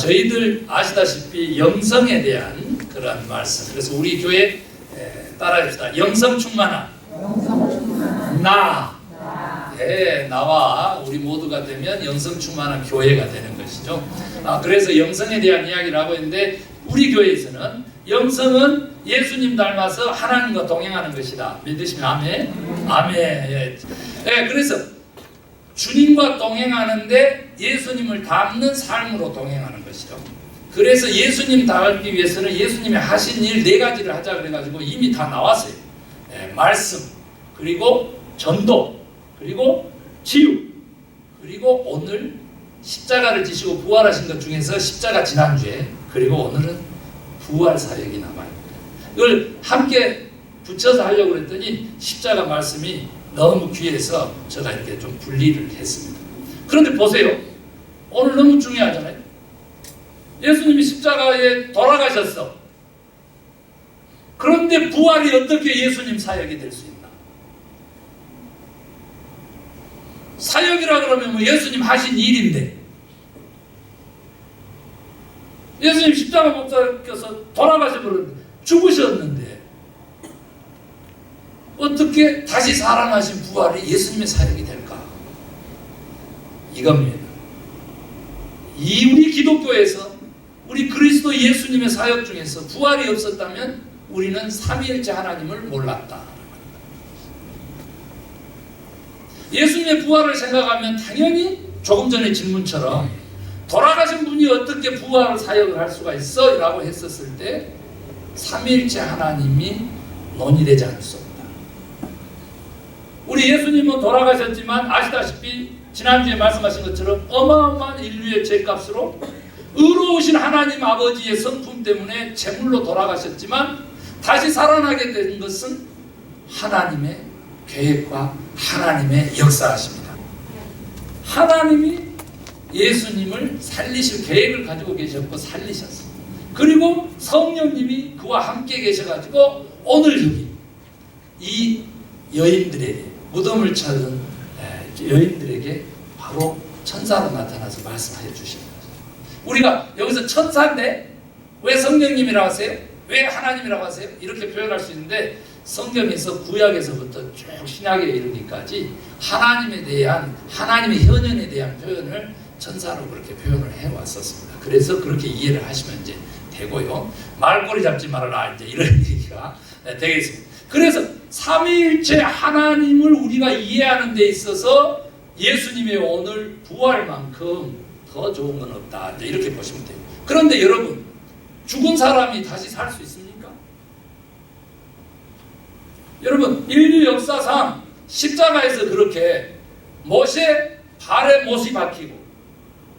저희들 아시다시피 영성에 대한 그런 말씀. 그래서 우리 교회 에, 따라합시다. 영성 충만한 나. 예, 나와 우리 모두가 되면 영성 충만한 교회가 되는 것이죠. 아, 그래서 영성에 대한 이야기를 하고 있는데 우리 교회에서는 영성은 예수님 닮아서 하나님과 동행하는 것이다. 믿으시면 아멘. 아멘. 예. 예, 그래서 주님과 동행하는데 예수님을 닮는 삶으로 동행하는 것이죠. 그래서 예수님 닮기 위해서는 예수님이 하신 일 네 가지를 하자 그래가지고 이미 다 나왔어요. 예, 말씀, 그리고 전도, 그리고 치유, 그리고 오늘 십자가를 지시고 부활하신 것 중에서 십자가 지난주에 그리고 오늘은 부활 사역이 남아요. 이걸 함께 붙여서 하려고 했더니 십자가 말씀이 너무 귀해서 이렇게 좀 분리를 했습니다. 그런데 보세요. 오늘 너무 중요하잖아요. 예수님이 십자가에 돌아가셨어. 그런데 부활이 어떻게 예수님 사역이 될 수 있나? 사역이라 그러면 뭐 예수님 하신 일인데 예수님 십자가 못 박혀서 돌아가셔 버렸는데 죽으셨는데 어떻게 다시 살아나신 부활이 예수님의 사역이 될까? 이겁니다. 이 우리 기독교에서 우리 그리스도 예수님의 사역 중에서 부활이 없었다면 우리는 삼위일체 하나님을 몰랐다. 예수님의 부활을 생각하면 당연히 조금 전의 질문처럼 돌아가신 분이 어떻게 부활 사역을 할 수가 있어? 라고 했었을 때 삼위일체 하나님이 논의되지 않을 수 없다. 우리 예수님은 돌아가셨지만 아시다시피 지난주에 말씀하신 것처럼 어마어마한 인류의 죄값으로 의로우신 하나님 아버지의 성품 때문에 제물로 돌아가셨지만 다시 살아나게 된 것은 하나님의 계획과 하나님의 역사하십니다. 하나님이 예수님을 살리실 계획을 가지고 계셨고 살리셨어요. 그리고 성령님이 그와 함께 계셔가지고 오늘 여기 이 여인들에게 무덤을 찾은 여인들에게 바로 천사로 나타나서 말씀해 주시는 거죠. 우리가 여기서 천사인데 왜 성령님이라고 하세요? 왜 하나님이라고 하세요? 이렇게 표현할 수 있는데 성경에서 구약에서부터 쭉 신약에 이르기까지 하나님에 대한 하나님의 현현에 대한 표현을 천사로 그렇게 표현을 해 왔었습니다. 그래서 그렇게 이해를 하시면 이제 되고요. 말꼬리 잡지 말아라 이제 이런 얘기가 되겠습니다. 그래서 삼위일체 하나님을 우리가 이해하는 데 있어서 예수님의 오늘 부활만큼 더 좋은 건 없다. 이렇게 보시면 돼요. 그런데 여러분 죽은 사람이 다시 살 수 있습니까? 여러분 인류 역사상 십자가에서 그렇게 못에 발에 못이 박히고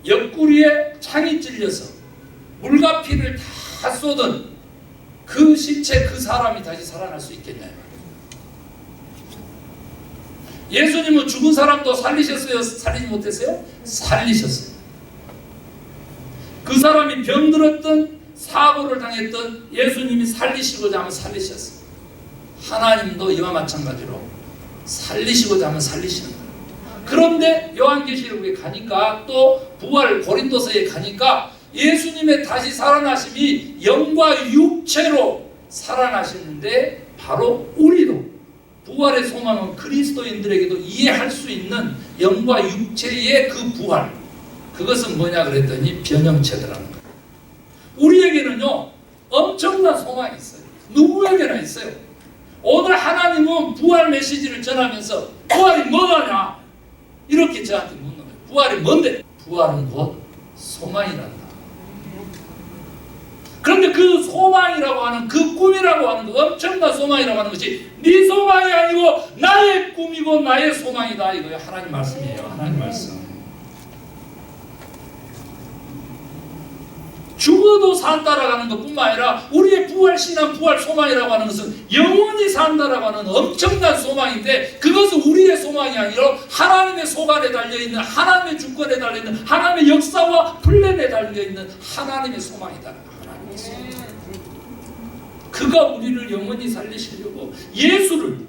옆구리에 창이 찔려서 물과 피를 다 쏟은 그 신체 그 사람이 다시 살아날 수 있겠냐요. 예수님은 죽은 사람도 살리셨어요? 살리지 못했어요? 살리셨어요. 그 사람이 병들었던 사고를 당했던 예수님이 살리시고자 하면 살리셨어요. 하나님도 이와 마찬가지로 살리시고자 하면 살리시는 거예요. 그런데 요한계시록에 가니까 또 부활 고린도서에 가니까 예수님의 다시 살아나심이 영과 육체로 살아나시는데 바로 우리도 부활의 소망은 그리스도인들에게도 이해할 수 있는 영과 육체의 그 부활 그것은 뭐냐 그랬더니 변형체더라는 거예요. 우리에게는요 엄청난 소망이 있어요. 누구에게나 있어요. 오늘 하나님은 부활 메시지를 전하면서 부활이 뭐냐 이렇게 저한테 묻는 거예요. 부활이 뭔데? 부활은 곧 소망이란다. 그런데 그 소망이라고 하는 그 꿈이라고 하는 그 엄청난 소망이라고 하는 것이 네 소망이 아니고 나의 꿈이고 나의 소망이다 이거예요. 하나님 말씀이에요. 하나님 말씀. 죽어도 산다라고 하는 것뿐만 아니라 우리의 부활 신앙 부활 소망이라고 하는 것은 영원히 산다라고 하는 엄청난 소망인데 그것은 우리의 소망이 아니라 하나님의 소관에 달려 있는 하나님의 주권에 달려 있는 하나님의 역사와 플랜에 달려 있는 하나님의 소망이다. 그가 우리를 영원히 살리시려고 예수를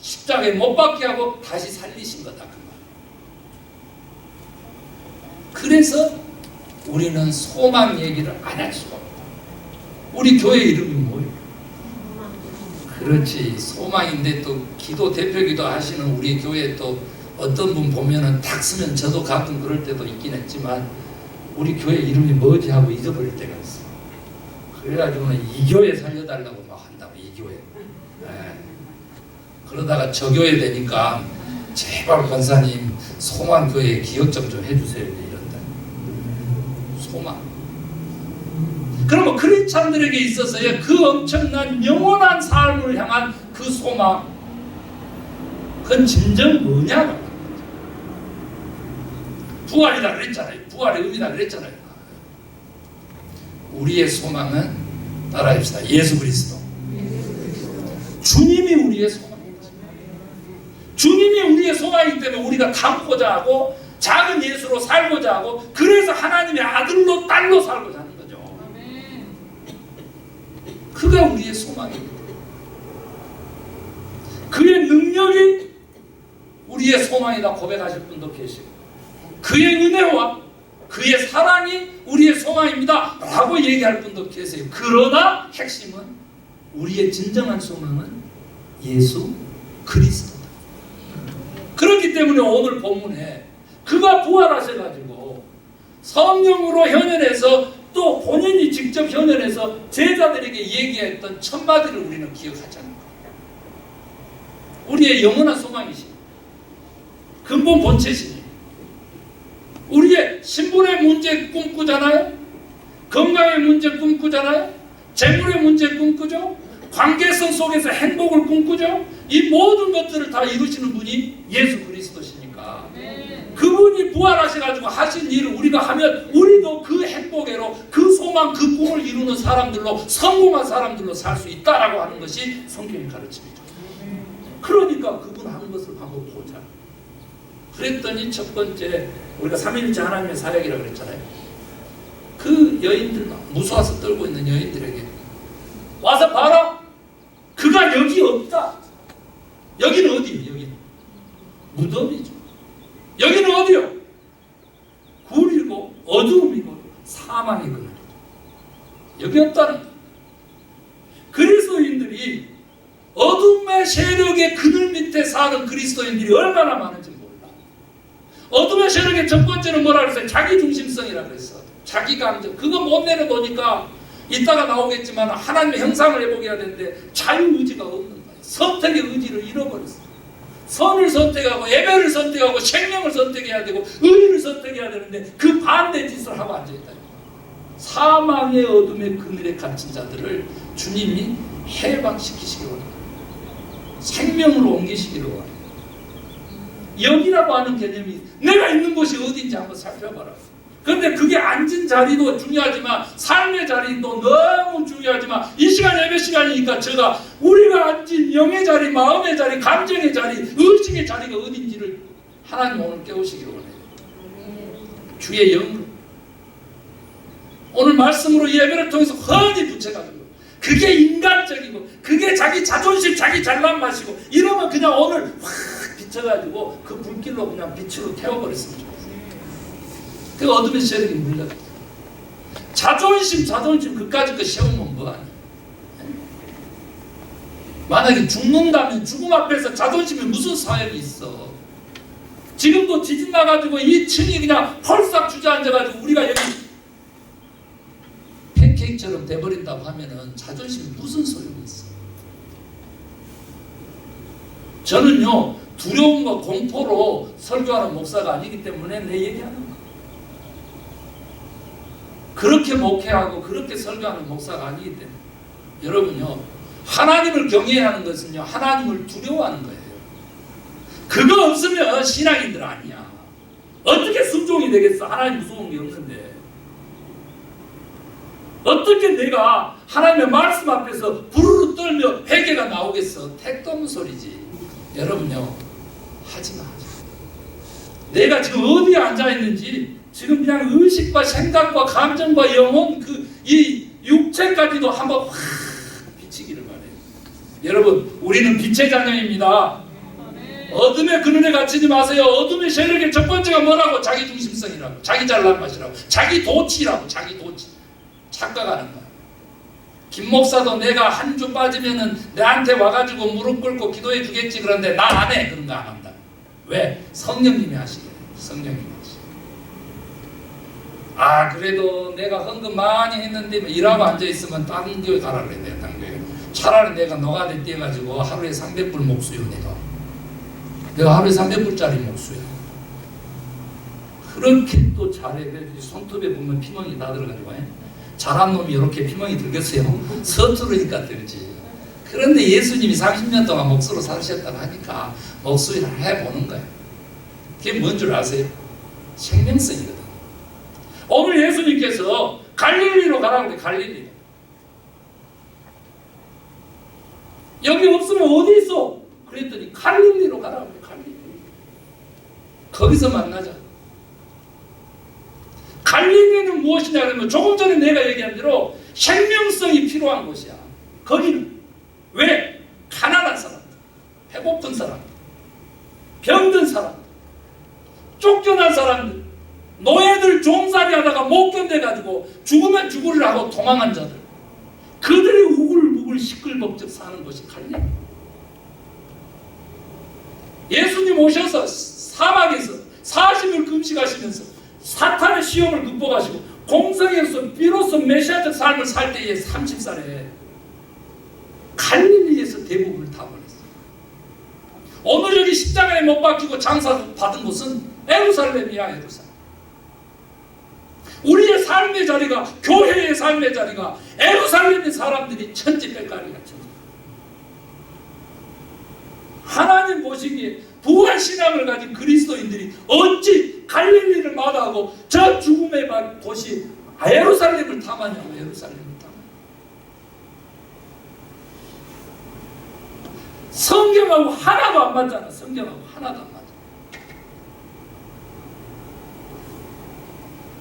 십자가에 못 박게 하고 다시 살리신 거다 그 말. 그래서 우리는 소망 얘기를 안 할 수가 없다. 우리 교회 이름이 뭐예요? 그렇지 소망인데 또 기도 대표기도 하시는 우리 교회 또 어떤 분 보면은 탁 쓰면 저도 가끔 그럴 때도 있긴 했지만 우리 교회 이름이 뭐지 하고 잊어버릴 때가 있어. 그래가지고는 이 교회 살려달라고 막 한다고 이 교회. 예. 그러다가 저 교회 되니까 제발 권사님 소망 교회 기억 좀좀 해주세요 이런다. 소망. 그러면 크리스찬들에게 있어서의 그 엄청난 영원한 삶을 향한 그 소망, 그건 진정 뭐냐고. 부활이다 그랬잖아요. 부활의 의미다 그랬잖아요. 우리의 소망은 따라합시다. 예수 그리스도. 주님이 우리의 소망입니다. 주님이 우리의 소망이기 때문에 우리가 닮고자 하고 작은 예수로 살고자 하고 그래서 하나님의 아들로 딸로 살고자 하는 거죠. 그가 우리의 소망입니다. 그의 능력이 우리의 소망이다 고백하실 분도 계시고 그의 은혜와 그의 사랑이 우리의 소망입니다 라고 얘기할 분도 계세요. 그러나 핵심은 우리의 진정한 소망은 예수 그리스도다. 그렇기 때문에 오늘 본문에 그가 부활하셔가지고 성령으로 현현해서 또 본인이 직접 현현해서 제자들에게 얘기했던 첫 마디를 우리는 기억하자는 거예요. 우리의 영원한 소망이시 근본 본체시니 우리의 신분의 문제 꿈꾸잖아요. 건강의 문제 꿈꾸잖아요. 재물의 문제 꿈꾸죠. 관계성 속에서 행복을 꿈꾸죠. 이 모든 것들을 다 이루시는 분이 예수 그리스도시니까 그분이 부활하셔가지고 하신 일을 우리가 하면 우리도 그 행복으로 그 소망 그 꿈을 이루는 사람들로 성공한 사람들로 살 수 있다라고 하는 것이 성경의 가르침이죠. 그러니까 그분 하는 것을 한번 보자. 그랬더니 첫 번째 우리가 삼일째 하나님의 사역이라고 그랬잖아요. 그 여인들 무서워서 떨고 있는 여인들에게 와서 봐라. 여기 없다. 여기는 어디? 여기 무덤이죠. 여기는 어디요? 굴이고 어두움이고 그늘이죠. 여기 없다는. 그리스도인들이 어둠의 세력의 그늘 밑에 사는 그리스도인들이 얼마나 많은지 몰라. 어둠의 세력의 첫 번째는 뭐라 그랬어요? 자기 중심성이라 그랬어. 자기 감정. 그거 못 내려놓으니까 이따가 나오겠지만 하나님의 형상을 회복해야 되는데 자유의지가 없는 거예요. 선택의 의지를 잃어버렸어요. 선을 선택하고 예배를 선택하고 생명을 선택해야 되고 의를 선택해야 되는데 그 반대 짓을 하고 앉아있다. 사망의 어둠의 그늘에 갇힌 자들을 주님이 해방시키시기로 합니다. 생명으로 옮기시기로 합니다. 여기라고 하는 개념이 내가 있는 곳이 어딘지 한번 살펴봐라. 그런데 그게 앉은 자리도 중요하지만 삶의 자리도 너무 중요하지만 이 시간 예배 시간이니까 제가 우리가 앉은 영의 자리, 마음의 자리, 감정의 자리, 의식의 자리가 어딘지를 하나님 오늘 깨우시기를 원해요. 주의 영으로 오늘 말씀으로 이 예배를 통해서 흔히 붙여가지고 그게 인간적이고 그게 자기 자존심, 자기 잘난 맛이고 이러면 그냥 오늘 확 비춰가지고 그 불길로 그냥 빛으로 좋겠어요. 그 어둠의 세력이 물려. 자존심, 자존심 그까짓 거 세우면 뭐하니? 만약에 죽는다면 죽음 앞에서 자존심이 무슨 사역이 있어? 지금도 지진 나가지고 이 층이 그냥 펄싹 주저앉아가지고 우리가 여기 팬케이크처럼 돼버린다고 하면은 자존심이 무슨 소용이 있어? 저는요 두려움과 공포로 설교하는 목사가 아니기 때문에 내 얘기하는. 그렇게 목회하고 그렇게 설교하는 목사가 아니기 때문에 여러분요 하나님을 경외해야 하는 것은요 하나님을 두려워하는 거예요. 그거 없으면 신앙인들 아니야. 어떻게 순종이 되겠어? 하나님 무서운 게 없는데. 어떻게 내가 하나님의 말씀 앞에서 부르르 떨며 회개가 나오겠어? 없는 소리지. 여러분요. 하지 마. 내가 지금 어디에 앉아 있는지 지금 그냥 의식과 생각과 감정과 영혼 그 이 육체까지도 한번 확 비치기를 바래요. 여러분 우리는 빛의 자녀입니다. 어둠의 그늘에 갇히지 마세요. 어둠의 세력의 첫 번째가 뭐라고? 자기 중심성이라고. 자기 잘난 맛이라고. 자기 도치라고. 자기 도치. 착각하는 거야. 김 목사도 내가 한 주 빠지면은 내한테 와가지고 무릎 꿇고 기도해 주겠지 그런데 나 안 해. 그런 거 안 한다. 왜? 성령님이 하시게. 성령님이. 아 그래도 내가 헌금 많이 했는데 뭐 일하고 앉아 있으면 다른 교회 가라 다른 교회. 차라리 내가 너가대 뛰어가지고 하루에 300불 목수요 내가. 내가 하루에 300불짜리 목수야. 그렇게 또 잘해. 손톱에 보면 피멍이 다 들어가지고. 예? 잘한 놈이 이렇게 피멍이 들겠어요. 서투르니까 들지. 그런데 예수님이 30년 동안 목수로 사셨다고 하니까 목수를 해보는 거예요. 그게 뭔 줄 아세요? 생명성이거든. 오늘 예수님께서 갈릴리로 그래, 갈릴리. 여기 없으면 어디 있어? 그랬더니 갈릴리로 가라고 갈릴리. 거기서 만나자. 갈릴리는 무엇이냐 그러면 조금 전에 내가 얘기한 대로 생명성이 필요한 곳이야. 거기는 왜? 가난한 사람, 배고픈 사람, 병든 사람, 쫓겨난 사람들, 노예들 종살이 하다가 못 견뎌가지고 죽으면 죽으려 하고 도망한 자들, 그들이 우글우글 시끌벅적 사는 곳이 갈릴리. 예수님 오셔서 사막에서 40일 금식하시면서 사탄의 시험을 극복하시고 공성에서 비로소 메시아적 삶을 살 때에 30살에 갈릴리에서 대부분을 다 보냈어요. 오늘 여기 십자가에 못 박히고 장사 받은 곳은 에루살렘이야 에루살렘. 우리의 삶의 자리가 교회의 삶의 자리가 에루살렘의 사람들이 천지백갈이가 천지. 하나님 보시기에 부활 신앙을 가진 그리스도인들이 어찌 갈릴리를 마다하고 저 죽음의 발 도시 예루살렘을 탐하냐고 예루살렘을 탐하. 성경하고 하나도 안 맞잖아. 성경하고 하나도 안 맞아.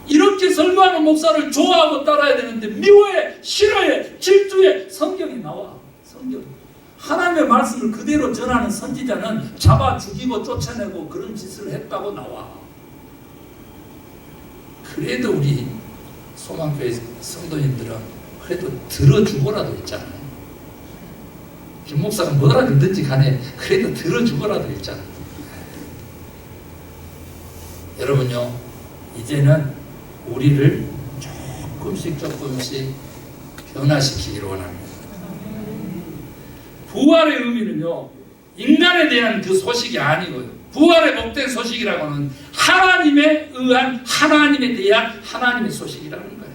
이렇게 설교하는 목사를 좋아하고 따라야 되는데 미워해, 싫어해, 질투해 성경이 나와. 성경. 하나님의 말씀을 그대로 전하는 선지자는 잡아 죽이고 쫓아내고 그런 짓을 했다고 나와. 그래도 우리 소망교회 성도님들은 그래도 들어주고라도 있잖아요. 김 목사가 뭐라 그러든지 간에 그래도 들어주고라도 있잖아요. 여러분요, 이제는 우리를 조금씩 조금씩 변화시키기를 원합니다. 부활의 의미는요, 인간에 대한 그 소식이 아니고요. 부활의 복된 소식이라고는 하나님에 의한 하나님에 대한 하나님의 소식이라는 거예요.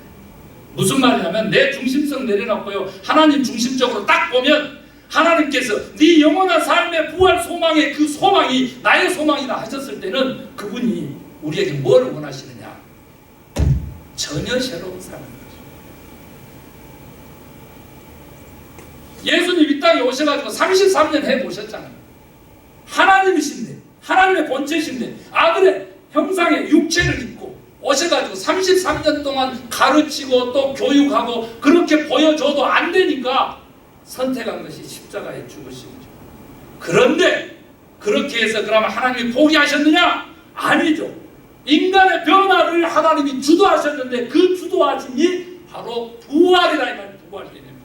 무슨 말이냐면 내 중심성 내려놓고요. 하나님 중심적으로 딱 보면 하나님께서 네 영원한 삶의 부활 소망의 그 소망이 나의 소망이다 하셨을 때는 그분이 우리에게 뭘 원하시느냐? 전혀 새로운 삶. 예수님 이 땅에 오셔가지고 33년 해보셨잖아요. 하나님이신데, 하나님의 본체신데, 아들의 형상의 육체를 입고 오셔가지고 33년 동안 가르치고 또 교육하고 그렇게 보여줘도 안 되니까 선택한 것이 십자가에 죽으심이죠. 그런데 그렇게 해서 그러면 하나님이 포기하셨느냐? 아니죠. 인간의 변화를 하나님이 주도하셨는데 그 주도하심이 바로 부활이라 이 말이에요. 부활 개념입니다.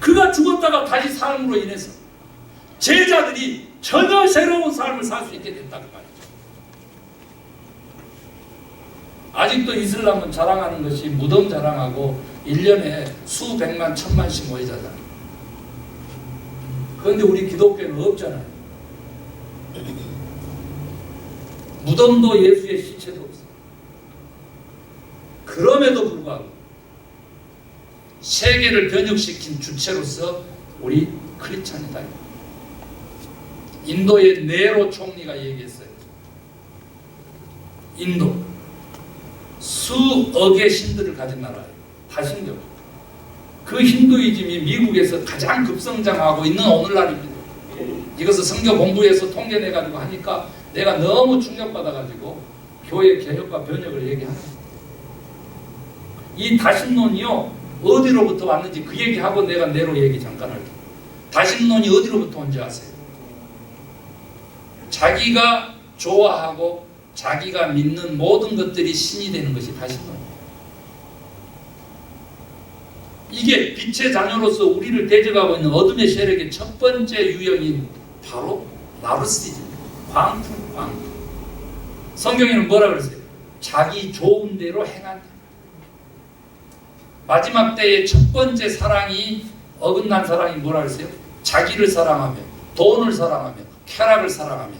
그가 죽었다가 다시 삶으로 인해서 제자들이 전혀 새로운 삶을 살 수 있게 됐다는 말이죠. 아직도 이슬람은 자랑하는 것이 무덤 자랑하고 1년에 수백만 천만씩 모이잖아요. 그런데 우리 기독교는 없잖아요. 무덤도 예수의 시체도 없어. 그럼에도 불구하고 세계를 변혁시킨 주체로서 우리 크리스찬이다. 인도의 네로 총리가 얘기했어요. 인도 수억의 신들을 가진 나라예요. 다신교. 그 힌두이즘이 미국에서 가장 급성장하고 있는 오늘날입니다. 이것을 성경 공부해서 통계내가지고 하니까 내가 너무 충격받아가지고 교회 개혁과 변혁을 얘기하는 이 다신론이요 어디로부터 왔는지 그 얘기하고 내가 내로 얘기 잠깐 할게 다신론이 어디로부터 온지 아세요? 자기가 좋아하고 자기가 믿는 모든 것들이 신이 되는 것이 다신론이에요. 이게 빛의 자녀로서 우리를 대적하고 있는 어둠의 세력의 첫 번째 유형인 바로 나르시즘, 광풍, 광풍. 성경에는 뭐라 그랬어요? 자기 좋은 대로 행한다. 마지막 때의 첫 번째 사랑이 어긋난 사랑이 뭐라 그랬어요? 자기를 사랑하며 돈을 사랑하며 쾌락을 사랑하며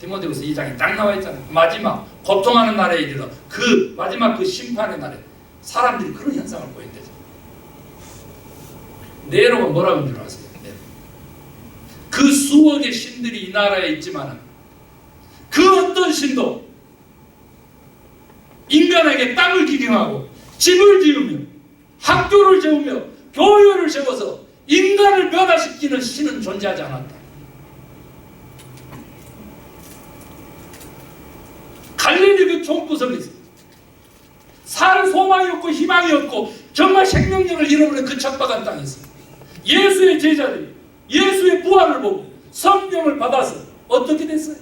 디모데후서 2장에 딱 나와 있잖아요. 마지막 고통하는 날에 이르러 그 마지막 그 심판의 날에 사람들이 그런 현상을 보인대죠. 네로가 뭐라고 줄 아세요? 그 수억의 신들이 이 나라에 있지만은 그 어떤 신도 인간에게 땅을 기경하고 집을 지으며 학교를 세우며 교회를 세워서 인간을 변화시키는 신은 존재하지 않았다. 갈릴리 그 총구석에서 살 소망이 없고 희망이 없고 정말 생명력을 잃어버린 그 척박한 땅에서 예수의 제자들이 예수의 부활을 보고 성령을 받아서 어떻게 됐어요?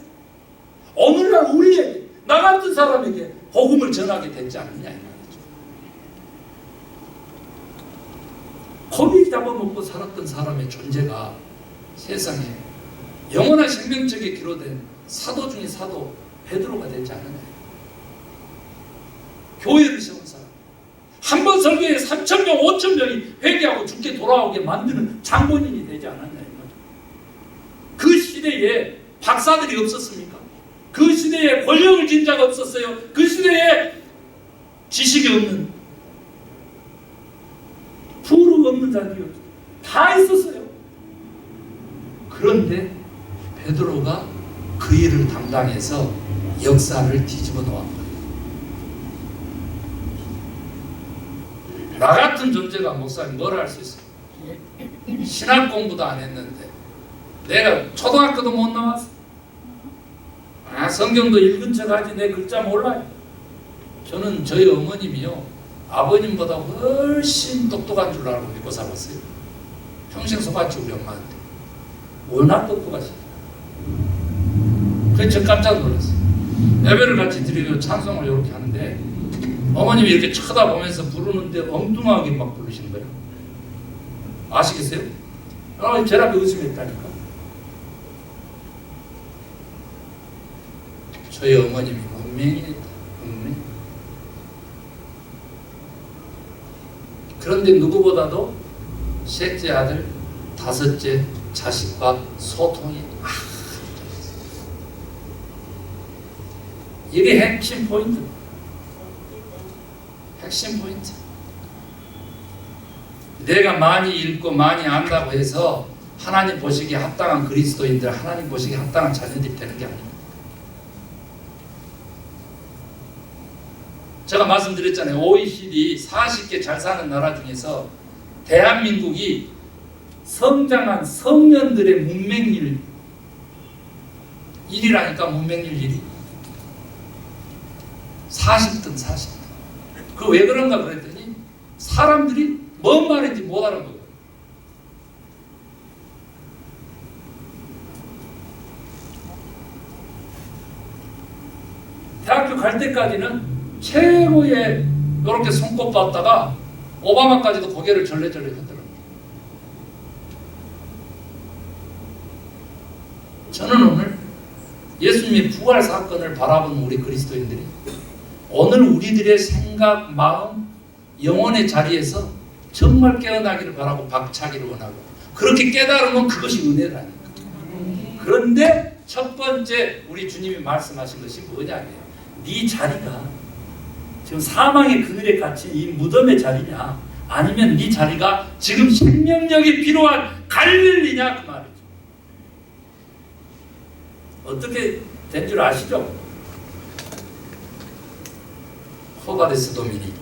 오늘날 우리에게 나 같은 사람에게 복음을 전하게 됐지 않느냐 이 말이죠. 고비 잡아먹고 살았던 사람의 존재가 세상에 영원한 생명책에 기록된 사도 중의 사도 베드로가 되지 않느냐. 교회를 세운 사람. 한 번 설교에 3천 명, 5천 명이 회개하고 죽게 돌아오게 만드는 장본인이 되지 않았냐. 그 시대에 박사들이 없었습니까? 그 시대에 권력을 진 자가 없었어요. 그 시대에 지식이 없는 부르 없는 자들이 다 있었어요. 그런데 베드로가 그 일을 담당해서 역사를 뒤집어 거예요. 나 같은 존재가 목사님 뭘 할 수 있어요? 신학 공부도 안 했는데 내가 초등학교도 못 나왔어. 아 성경도 읽은 척하지 내 글자 몰라요. 저는 저희 어머님이요 아버님보다 훨씬 똑똑한 줄 알고 믿고 살았어요. 평생 속았지 우리 엄마한테. 워낙 똑똑하시. 그래서 저 깜짝 놀랐어요. 예배를 같이 드리고 찬송을 이렇게 하는데 어머님이 이렇게 쳐다보면서 부르는데 엉뚱하게 막 부르시는 거예요. 아시겠어요? 어, 제 앞에 웃음이 있다니까. 저희 어머님이 문맹이랬다. 문맹. 그런데 누구보다도 셋째 아들, 다섯째 자식과 소통이 잘했어요. 이게 핵심 포인트. 핵심 포인트. 내가 많이 읽고 많이 안다고 해서 하나님 보시기에 합당한 그리스도인들, 하나님 보시기에 합당한 자녀들이 되는 게 아닙니다. 제가 말씀드렸잖아요. OECD 40개 잘 사는 나라 중에서 대한민국이 성장한 성년들의 문맹률 1위라니까 문맹률 1위. 40등 40등. 그 왜 그런가 그랬더니 사람들이 뭔 말인지 못 알아먹어요. 대학교 갈 때까지는 최고의 이렇게 손꼽았다가 오바마까지도 고개를 절레절레 하더라고요. 저는 오늘 예수님의 부활 사건을 바라보는 우리 그리스도인들이 오늘 우리들의 생각, 마음, 영혼의 자리에서 정말 깨어나기를 바라고 박차기를 원하고 그렇게 깨달으면 그것이 은혜라니까. 그런데 첫 번째 우리 주님이 말씀하신 것이 뭐냐면 네 자리가 지금 사망의 그늘에 갇힌 이 무덤의 자리냐 아니면 네 자리가 지금 생명력이 필요한 갈릴리냐 그 말이죠. 어떻게 된 줄 아시죠? 호바데스 도미니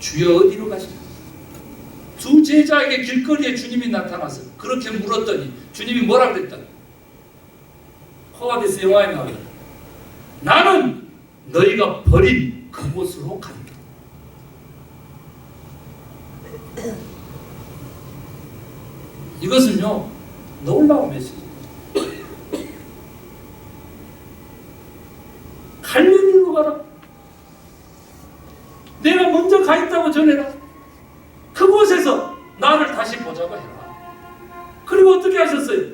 주여 어디로 가시나? 두 제자에게 길거리에 주님이 나타나서 그렇게 물었더니 주님이 뭐라 그랬다? 호바데스 영화에 나와요. 나는 너희가 버린 그곳으로 간다. 이것은요 놀라운 메시지. 갈릴리로 가라. 내가 먼저 가 있다고 전해라. 그곳에서 나를 다시 보자고 해라. 그리고 어떻게 하셨어요?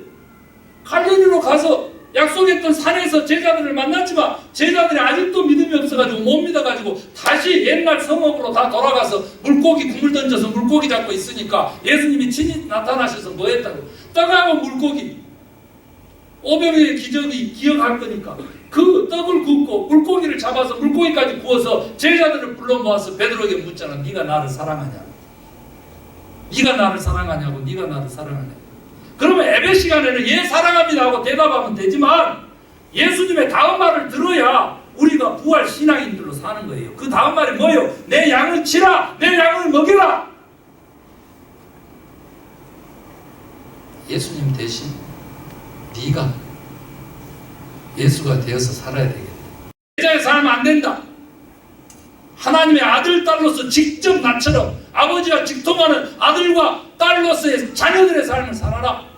갈릴리로 가서 약속했던 산에서 제자들을 만났지만 제자들이 아직도 믿음이 없어가지고 못 믿어가지고 다시 옛날 성읍으로 다 돌아가서 물고기 국물 던져서 물고기 잡고 있으니까 예수님이 친히 나타나셔서 뭐 했다고? 떡하고 물고기 500명의 기적이 기억할 거니까 그 떡을 굽고 물고기를 잡아서 물고기까지 구워서 제자들을 불러 모아서 베드로에게 묻잖아. 네가 나를 사랑하냐? 네가 나를 사랑하냐고 네가 나를 사랑하냐? 그러면 예배 시간에는 예 사랑합니다 하고 대답하면 되지만 예수님의 다음 말을 들어야 우리가 부활 신앙인들로 사는 거예요. 그 다음 말이 뭐예요? 내 양을 치라, 내 양을 먹여라. 예수님 대신 네가 예수가 되어서 살아야 되겠다. 제자의 삶은 안 된다. 하나님의 아들 딸로서 직접 나처럼 아버지와 직통하는 아들과 딸로서의 자녀들의 삶을 살아라.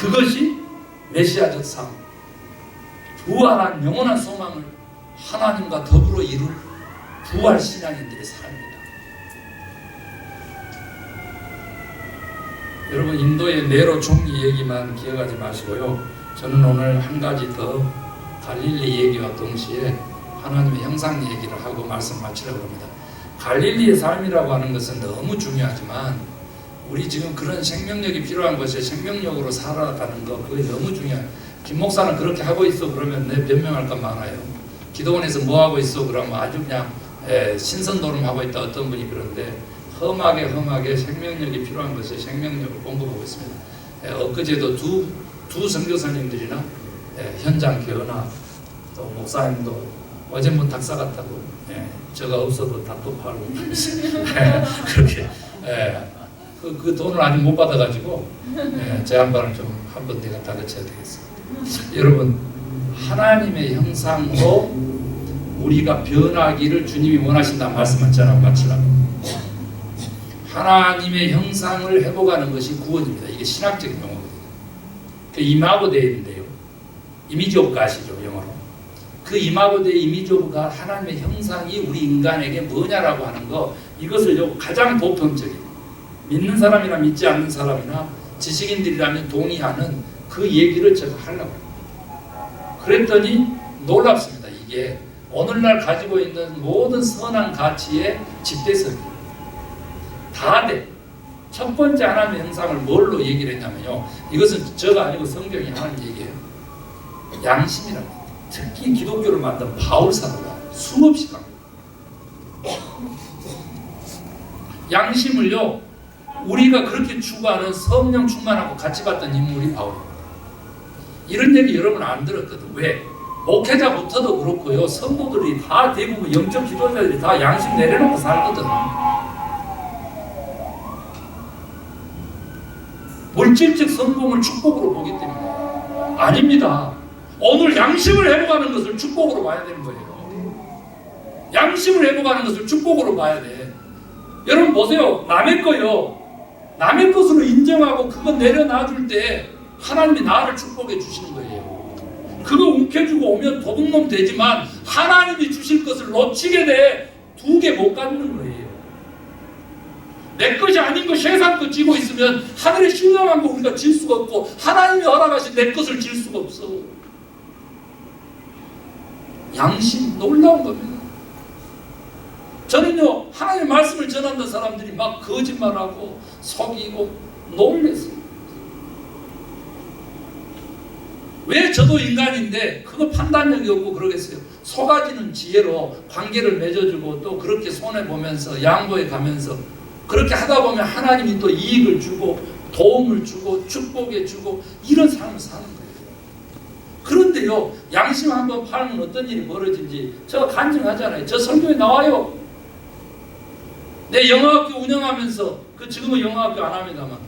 그것이 메시아적 삶, 부활한 영원한 소망을 하나님과 더불어 이룰 부활 신앙인들의 삶입니다. 여러분 인도의 네로 총리 얘기만 기억하지 마시고요. 저는 오늘 한 가지 더 갈릴리 얘기와 동시에 하나님의 형상 얘기를 하고 말씀 마치려고 합니다. 갈릴리의 삶이라고 하는 것은 너무 중요하지만 우리 지금 그런 생명력이 필요한 것에 생명력으로 살아가는 거 그게 너무 중요해요. 김 목사는 그렇게 하고 있어 그러면 내 변명할 건 많아요. 기도원에서 뭐 하고 있어 그러면 아주 그냥 에, 신선도름 하고 있다 어떤 분이 그런데 험하게 험하게 생명력이 필요한 것에 생명력을 공급하고 있습니다. 에, 엊그제도 두, 두 선교사님들이나 에, 현장 교나 또 목사님도 어제 뭐 닭사 같다고 예, 저가 없어도 닭도 팔고 예, 그렇게 예, 그, 그 돈을 아직 못 받아가지고 예, 제 양반을 좀 한번 내가 다그쳐야 되겠습니다. 여러분 하나님의 형상으로 우리가 변하기를 주님이 원하신다 말씀하잖아 마치라고 하나님의 형상을 회복하는 것이 구원입니다. 이게 신학적인 용어거든요. 그 이마고 데인데요. 이미지 오브 가시죠 영어로. 그 이마고 데 이미지 오브가 하나님의 형상이 우리 인간에게 뭐냐라고 하는 거 이것을 요 가장 보편적인 믿는 사람이나 믿지 않는 사람이나 지식인들이라면 동의하는 그 얘기를 제가 하려고 합니다. 그랬더니 놀랍습니다. 이게 오늘날 가지고 있는 모든 선한 가치의 집대성이에요. 다 돼. 첫 번째 하나님의 형상을 뭘로 얘기를 했냐면요. 이것은 저가 아니고 성경이 하는 얘기예요. 양심이라고. 특히 기독교를 만든 바울 사도가 수없이 강조. 양심을요. 우리가 그렇게 추구하는 성령 충만하고 같이 봤던 인물이 바울입니다. 이런 얘기 여러분 안 들었거든. 왜? 목회자부터도 그렇고요. 성도들이 다 대부분 영적 지도자들이 다 양심 내려놓고 살거든. 물질적 성공을 축복으로 보기 때문에 아닙니다. 오늘 양심을 회복하는 것을 축복으로 봐야 되는 거예요. 양심을 회복하는 것을 축복으로 봐야 돼. 여러분 보세요. 남의 거요. 남의 것으로 인정하고 그거 내려놔 줄 때 하나님이 나를 축복해 주시는 거예요. 그거 움켜쥐고 오면 도둑놈 되지만 하나님이 주실 것을 놓치게 돼 두 개 못 갖는 거예요. 내 것이 아닌 거 세상 거 쥐고 있으면 하늘에 신령한 거 우리가 질 수가 없고 하나님이 허락하신 내 것을 질 수가 없어. 양심 놀라운 겁니다. 저는요 하나님의 말씀을 전하는 사람들이 막 거짓말하고 속이고 놀랬어요. 왜 저도 인간인데 그거 판단력이 없고 그러겠어요. 속아지는 지혜로 관계를 맺어주고 또 그렇게 손해 보면서 양보해 가면서 그렇게 하다 보면 하나님이 또 이익을 주고 도움을 주고 축복해 주고 이런 삶을 사는 거예요. 그런데요 양심 한번 팔면 어떤 일이 벌어진지 제가 간증하잖아요. 저 설교에 나와요. 내 영어학교 운영하면서 그 지금은 영어학교 안 합니다만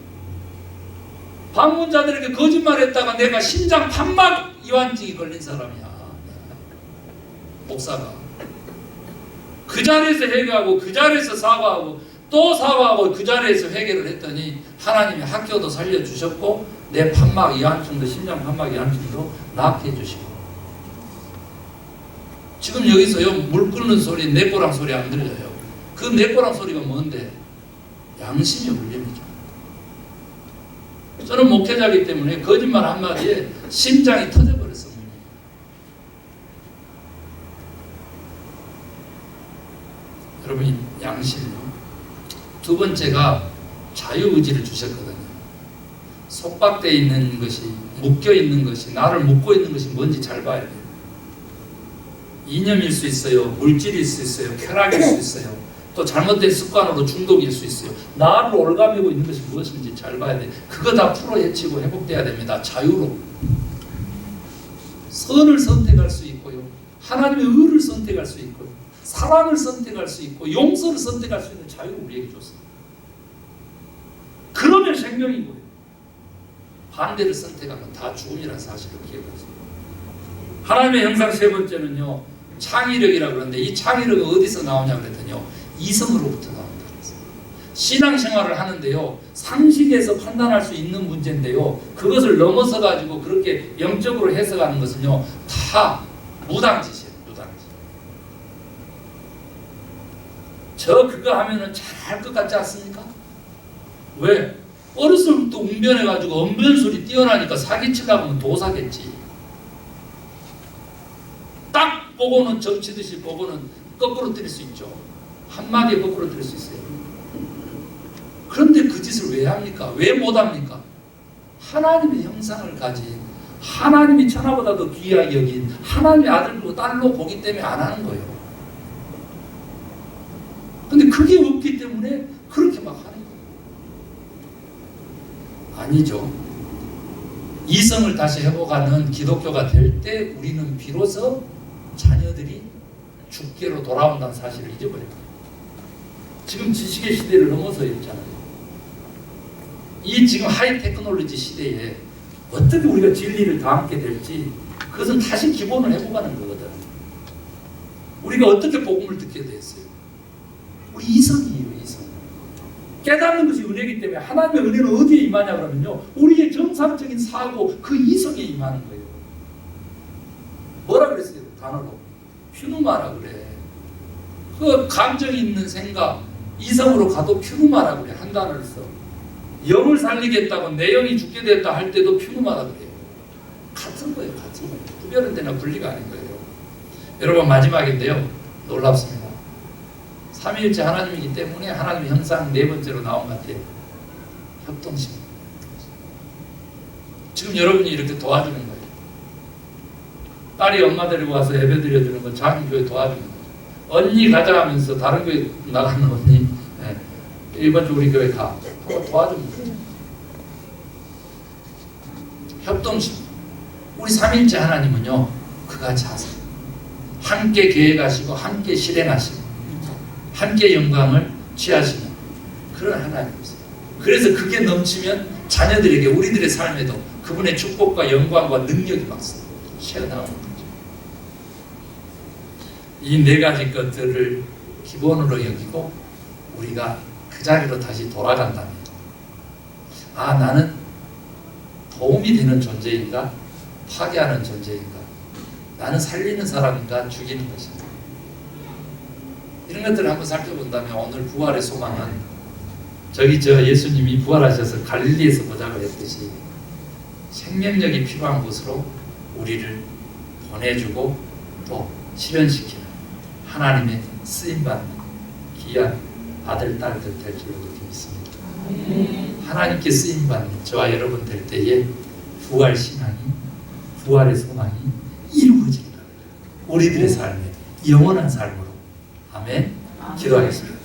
방문자들에게 거짓말했다가 내가 심장 판막 이완증이 걸린 사람이야. 목사가. 그 자리에서 회개하고 그 자리에서 사과하고 또 사과하고 그 자리에서 회개를 했더니 하나님이 학교도 살려주셨고 내 판막 이한증도 심장 판막 이한증도 낫게 해주시고. 지금 여기서요 물 끓는 소리 내꼬랑 소리 안 들려요 그 내꼬랑 소리가 뭔데 양심의 울림이죠 저는 목회자이기 때문에 거짓말 한마디에 심장이 터져버렸습니다 여러분 이 양심요 두 번째가 자유의지를 주셨거든요. 속박되어 있는 것이 묶여 있는 것이 나를 묶고 있는 것이 뭔지 잘 봐야 돼요. 이념일 수 있어요. 물질일 수 있어요. 쾌락일 수 있어요. 또 잘못된 습관으로 중독일 수 있어요. 나를 올가매고 있는 것이 무엇인지 잘 봐야 돼요. 그거 다 풀어 헤치고 회복돼야 됩니다. 자유로. 선을 선택할 수 있고요. 하나님의 의를 선택할 수 있고요. 사랑을 선택할 수 있고 용서를 선택할 수 있는 자유를 우리에게 줬습니다. 그러면 생명이고요. 반대를 선택하면 다 죽음이라는 사실을 기억하세요. 하나님의 형상 세 번째는요. 창의력이라고 그러는데 이 창의력은 어디서 나오냐 그랬더니요. 이성으로부터 나온다. 신앙생활을 하는데요. 상식에서 판단할 수 있는 문제인데요. 그것을 넘어서 가지고 그렇게 영적으로 해석하는 것은요. 다 무당짓이에요. 무당짓. 저 그거 하면은 잘할 것 같지 않습니까? 왜? 어렸을 때부터 웅변해가지고 언변술이 뛰어나니까 사기치려고 하면 도사겠지. 딱 보고는 점치듯이 보고는 거꾸로 때릴 수 있죠. 한마디에 거꾸로 때릴 수 있어요. 그런데 그 짓을 왜 합니까? 왜 못합니까? 하나님의 형상을 가진 하나님이 천하보다 더 귀하게 여긴 하나님의 아들로 딸로 보기 때문에 안 하는 거예요. 근데 그게 없기 때문에 그렇게 막 하는 거예요. 아니죠. 이성을 다시 회복하는 기독교가 될 때 우리는 비로소 자녀들이 죽게로 돌아온다는 사실을 잊어버려요. 지금 지식의 시대를 넘어서 있잖아요. 이 지금 하이 테크놀로지 시대에 어떻게 우리가 진리를 담게 될지 그것은 다시 기본을 회복하는 거거든. 우리가 어떻게 복음을 듣게 됐어요? 우리 이성이에요, 이성. 깨닫는 것이 은혜이기 때문에 하나님의 은혜는 어디에 임하냐 그러면요. 우리의 정상적인 사고 그 이성에 임하는 거예요. 뭐라 그랬어요? 단어로. 퓨누마라 그래. 그 감정이 있는 생각, 이성으로 가도 퓨누마라 그래. 한 단어를 써. 영을 살리겠다고 내 영이 죽게 됐다 할 때도 퓨누마라 그래요. 같은 거예요, 같은 거예요. 구별은 되나 분리가 아닌 거예요. 여러분 마지막인데요. 놀랍습니다. 삼위일체 하나님이기 때문에 하나님의 형상 네 번째로 나온 것 같아요. 협동심. 지금 여러분이 이렇게 도와주는 거예요. 딸이 엄마 데리고 와서 예배 드려주는 건 자기 교회 도와주는 거예요. 언니 가자 하면서 다른 교회 나가는 언니 주 우리 교회 가 그거 도와주는 거예요. 협동심. 우리 삼일째 하나님은요 그같이 하세요. 함께 계획하시고 함께 실행하시고 함께 영광을 취하시는 그런 하나님이세요. 그래서 그게 넘치면 자녀들에게 우리들의 삶에도 그분의 축복과 영광과 능력이 막 새어나오는 거죠. 이 네 가지 것들을 기본으로 여기고 우리가 그 자리로 다시 돌아간다면 아 나는 도움이 되는 존재인가? 파괴하는 존재인가? 나는 살리는 사람인가? 죽이는 것인가? 이런 것들을 한번 살펴본다면 오늘 부활의 소망은 저기 저 예수님이 부활하셔서 갈릴리에서 보자고 했듯이 생명력이 필요한 곳으로 우리를 보내주고 또 실현시키는 하나님의 쓰임받는 귀한 아들, 딸들 될 줄로 믿습니다. 하나님께 쓰임받는 저와 여러분 될 때에 부활 신앙이 부활의 소망이 이루어진다. 우리들의 삶에 영원한 삶으로 아멘. 기도하겠습니다.